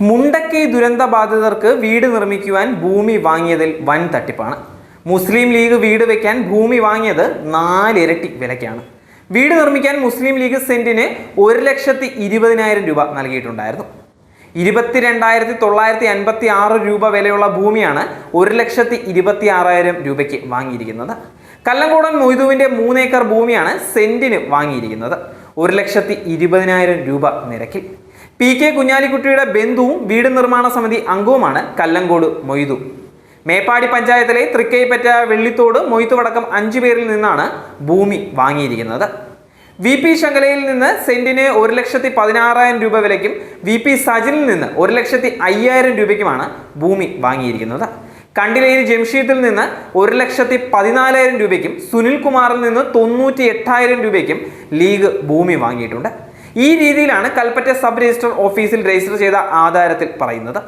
മുണ്ടക്കൈ ദുരന്ത ബാധിതർക്ക് വീട് നിർമ്മിക്കുവാൻ ഭൂമി വാങ്ങിയതിൽ വൻ തട്ടിപ്പാണ്. മുസ്ലിം ലീഗ് വീട് വയ്ക്കാൻ ഭൂമി വാങ്ങിയത് നാലിരട്ടി വിലയ്ക്കാണ്. വീട് നിർമ്മിക്കാൻ മുസ്ലിം ലീഗ് സെന്റിന് ഒരു ലക്ഷത്തി ഇരുപതിനായിരം രൂപ നൽകിയിട്ടുണ്ടായിരുന്നു. ഇരുപത്തിരണ്ടായിരത്തി തൊള്ളായിരത്തി അൻപത്തി ആറ് രൂപ വിലയുള്ള ഭൂമിയാണ് ഒരു ലക്ഷത്തി ഇരുപത്തി ആറായിരം രൂപയ്ക്ക് വാങ്ങിയിരിക്കുന്നത്. കല്ലങ്കോടൻ മൊയ്തുവിന്റെ മൂന്നേക്കർ ഭൂമിയാണ് സെന്റിന് വാങ്ങിയിരിക്കുന്നത്. ഒരു ലക്ഷത്തി ഇരുപതിനായിരം രൂപ നിരക്കിൽ. പി കെ കുഞ്ഞാലിക്കുട്ടിയുടെ ബന്ധുവും വീട് നിർമ്മാണ സമിതി അംഗവുമാണ് കല്ലങ്കോട് മൊയ്തു. മേപ്പാടി പഞ്ചായത്തിലെ തൃക്കൈപ്പറ്റ വെള്ളിത്തോട് മൊയ്ത്തുവടക്കം അഞ്ചു പേരിൽ നിന്നാണ് ഭൂമി വാങ്ങിയിരിക്കുന്നത്. വി പി ശങ്കലയിൽ നിന്ന് സെന്റിന് ഒരു ലക്ഷത്തി പതിനാറായിരം രൂപ വിലയ്ക്കും വി പി സജിനിൽ നിന്ന് ഒരു ലക്ഷത്തി അയ്യായിരം രൂപയ്ക്കുമാണ് ഭൂമി വാങ്ങിയിരിക്കുന്നത്. കണ്ടിലയിൽ ജംഷീദിൽ നിന്ന് ഒരു ലക്ഷത്തി പതിനാലായിരം രൂപയ്ക്കും സുനിൽ കുമാറിൽ നിന്ന് തൊണ്ണൂറ്റി എട്ടായിരം രൂപയ്ക്കും ലീഗ് ഭൂമി വാങ്ങിയിട്ടുണ്ട്. ഈ രീതിയിലാണ് കൽപ്പറ്റ സബ് രജിസ്റ്റർ ഓഫീസിൽ രജിസ്റ്റർ ചെയ്ത ആധാരത്തിൽ പറയുന്നത്.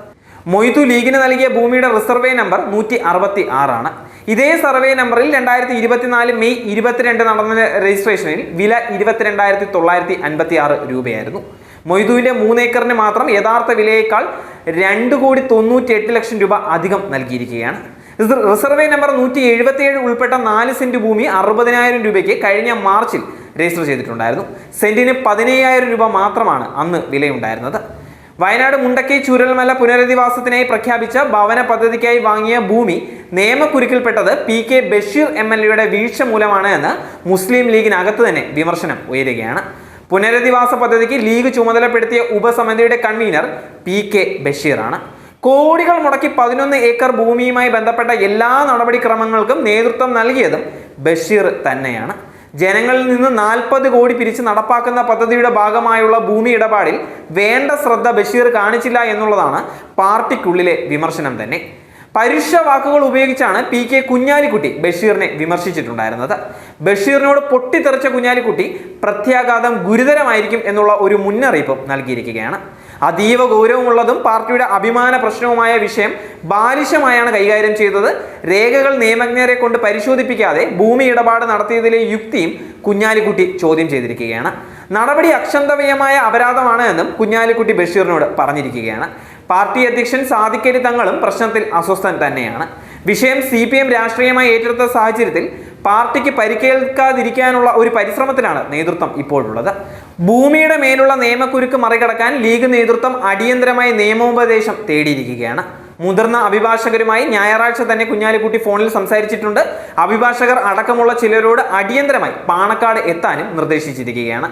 മൊയ്തു ലീഗിന് നൽകിയ ഭൂമിയുടെ റിസർവേ നമ്പർ നൂറ്റി അറുപത്തി ആറാണ് ഇതേ സർവേ നമ്പറിൽ രണ്ടായിരത്തി ഇരുപത്തിനാല് മെയ് ഇരുപത്തിരണ്ട് നടന്ന രജിസ്ട്രേഷനിൽ വില ഇരുപത്തിരണ്ടായിരത്തി തൊള്ളായിരത്തി അൻപത്തി ആറ് രൂപയായിരുന്നു. മൊയ്തുവിന്റെ മൂന്നേക്കറിന് മാത്രം യഥാർത്ഥ വിലയേക്കാൾ രണ്ട് കോടി തൊണ്ണൂറ്റി എട്ട് ലക്ഷം രൂപ അധികം നൽകിയിരിക്കുകയാണ്. റിസ- റിസർവേ നമ്പർ നൂറ്റി എഴുപത്തിയേഴ് ഉൾപ്പെട്ട നാല് സെന്റ് ഭൂമി അറുപതിനായിരം രൂപയ്ക്ക് കഴിഞ്ഞ മാർച്ചിൽ രജിസ്റ്റർ ചെയ്തിട്ടുണ്ടായിരുന്നു. സെന്റിന് പതിനയ്യായിരം രൂപ മാത്രമാണ് അന്ന് വിലയുണ്ടായിരുന്നത്. വയനാട് മുണ്ടക്കൈ ചുരൽമല പുനരധിവാസത്തിനായി പ്രഖ്യാപിച്ച ഭവന പദ്ധതിക്കായി വാങ്ങിയ ഭൂമി നിയമക്കുരുക്കിൽപ്പെട്ടത് P K Basheer M L എയുടെ വീഴ്ച മൂലമാണ് എന്ന് മുസ്ലിം ലീഗിനകത്ത് തന്നെ വിമർശനം ഉയരുകയാണ്. പുനരധിവാസ പദ്ധതിക്ക് ലീഗ് ചുമതലപ്പെടുത്തിയ ഉപസമിതിയുടെ കൺവീനർ പി കെ ബഷീറാണ്. കോടികൾ മുടക്കി പതിനൊന്ന് ഏക്കർ ഭൂമിയുമായി ബന്ധപ്പെട്ട എല്ലാ നടപടിക്രമങ്ങൾക്കും നേതൃത്വം നൽകിയതും ബഷീർ തന്നെയാണ്. ജനങ്ങളിൽ നിന്ന് നാൽപ്പത് കോടി പിരിച്ച് നടപ്പാക്കുന്ന പദ്ധതിയുടെ ഭാഗമായുള്ള ഭൂമി ഇടപാടിൽ വേണ്ട ശ്രദ്ധ ബഷീർ കാണിച്ചില്ല എന്നുള്ളതാണ് പാർട്ടിക്കുള്ളിലെ വിമർശനം തന്നെ. പരുഷ വാക്കുകൾ ഉപയോഗിച്ചാണ് പി കെ കുഞ്ഞാലിക്കുട്ടി ബഷീറിനെ വിമർശിച്ചിട്ടുണ്ടായിരുന്നത്. ബഷീറിനോട് പൊട്ടിത്തെറിച്ച കുഞ്ഞാലിക്കുട്ടി പ്രത്യാഘാതം ഗുരുതരമായിരിക്കും എന്നുള്ള ഒരു മുന്നറിയിപ്പും നൽകിയിരിക്കുകയാണ്. അതീവ ഗൗരവമുള്ളതും പാർട്ടിയുടെ അഭിമാന പ്രശ്നവുമായ വിഷയം ബാലിശമായാണ് കൈകാര്യം ചെയ്തത്. രേഖകൾ നിയമജ്ഞരെ കൊണ്ട് പരിശോധിപ്പിക്കാതെ ഭൂമി ഇടപാട് നടത്തിയതിലെ യുക്തിയും കുഞ്ഞാലിക്കുട്ടി ചോദ്യം ചെയ്തിരിക്കുകയാണ്. നടപടി അക്ഷന്തവ്യമായ അപരാധമാണ് എന്നും കുഞ്ഞാലിക്കുട്ടി ബഷീറിനോട് പറഞ്ഞിരിക്കുകയാണ്. പാർട്ടി അധ്യക്ഷൻ സാദിഖലി തങ്ങളും പ്രശ്നത്തിൽ അസ്വസ്ഥൻ തന്നെയാണ്. വിഷയം സി പി എം രാഷ്ട്രീയമായി ഏറ്റെടുത്ത സാഹചര്യത്തിൽ പാർട്ടിക്ക് പരിക്കേൽക്കാതിരിക്കാനുള്ള ഒരു പരിശ്രമത്തിലാണ് നേതൃത്വം ഇപ്പോഴുള്ളത്. ഭൂമിയുടെ മേലുള്ള നിയമക്കുരുക്ക് മറികടക്കാൻ ലീഗ് നേതൃത്വം അടിയന്തരമായി നിയമോപദേശം തേടിയിരിക്കുകയാണ്. മുതിർന്ന അഭിഭാഷകരുമായി ഞായറാഴ്ച തന്നെ കുഞ്ഞാലിക്കുട്ടി ഫോണിൽ സംസാരിച്ചിട്ടുണ്ട്. അഭിഭാഷകർ അടക്കമുള്ള ചിലരോട് അടിയന്തരമായി പാണക്കാട് എത്താനും നിർദ്ദേശിച്ചിരിക്കുകയാണ്.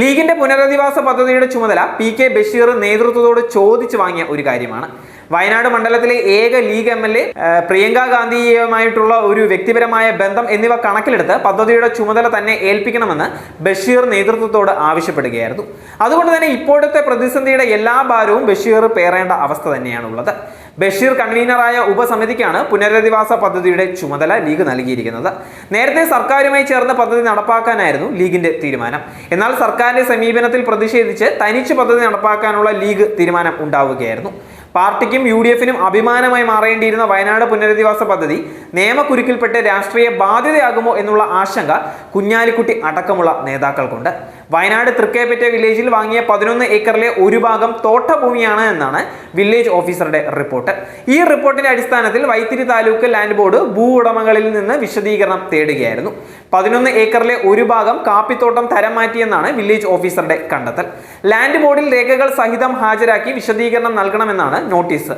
ലീഗിന്റെ പുനരധിവാസ പദ്ധതിയുടെ ചുമതല പി കെ ബഷീർ നേതൃത്വത്തോട് ചോദിച്ചു വാങ്ങിയ ഒരു കാര്യമാണ്. വയനാട് മണ്ഡലത്തിലെ ഏക league M L A Priyanka ഗാന്ധിയുമായിട്ടുള്ള ഒരു വ്യക്തിപരമായ ബന്ധം എന്നിവ കണക്കിലെടുത്ത് പദ്ധതിയുടെ ചുമതല തന്നെ ഏൽപ്പിക്കണമെന്ന് ബഷീർ നേതൃത്വത്തോട് ആവശ്യപ്പെടുകയായിരുന്നു. അതുകൊണ്ട് തന്നെ ഇപ്പോഴത്തെ പ്രതിസന്ധിയുടെ എല്ലാ ഭാരവും ബഷീർ പേറേണ്ട അവസ്ഥ തന്നെയാണുള്ളത്. ബഷീർ കൺവീനറായ ഉപസമിതിക്കാണ് പുനരധിവാസ പദ്ധതിയുടെ ചുമതല ലീഗ് നൽകിയിരിക്കുന്നത്. നേരത്തെ സർക്കാരുമായി ചേർന്ന് പദ്ധതി നടപ്പാക്കാനായിരുന്നു ലീഗിന്റെ തീരുമാനം. എന്നാൽ സർക്കാരിന്റെ സമീപനത്തിൽ പ്രതിഷേധിച്ച് തനിച്ച് പദ്ധതി നടപ്പാക്കാനുള്ള ലീഗ് തീരുമാനം ഉണ്ടാവുകയായിരുന്നു. പാർട്ടിക്കും യു ഡി എഫിനും അഭിമാനമായി മാറേണ്ടിയിരുന്ന വയനാട് പുനരധിവാസ പദ്ധതി നിയമക്കുരുക്കിൽപ്പെട്ട് രാഷ്ട്രീയ ബാധ്യതയാകുമോ എന്നുള്ള ആശങ്ക കുഞ്ഞാലിക്കുട്ടി അടക്കമുള്ള നേതാക്കൾക്കുണ്ട്. വയനാട് തൃക്കേപ്പറ്റ വില്ലേജിൽ വാങ്ങിയ പതിനൊന്ന് ഏക്കറിലെ ഒരു ഭാഗം തോട്ടഭൂമിയാണ് എന്നാണ് വില്ലേജ് ഓഫീസറുടെ റിപ്പോർട്ട്. ഈ റിപ്പോർട്ടിന്റെ അടിസ്ഥാനത്തിൽ വൈത്തിരി താലൂക്ക് ലാൻഡ് ബോർഡ് ഭൂ ഉടമകളിൽ നിന്ന് വിശദീകരണം തേടുകയായിരുന്നു. പതിനൊന്ന് ഏക്കറിലെ ഒരു ഭാഗം കാപ്പിത്തോട്ടം തരം മാറ്റിയെന്നാണ് വില്ലേജ് ഓഫീസറുടെ കണ്ടെത്തൽ. ലാൻഡ് ബോർഡിൽ രേഖകൾ സഹിതം ഹാജരാക്കി വിശദീകരണം നൽകണമെന്നാണ് നോട്ടീസ്.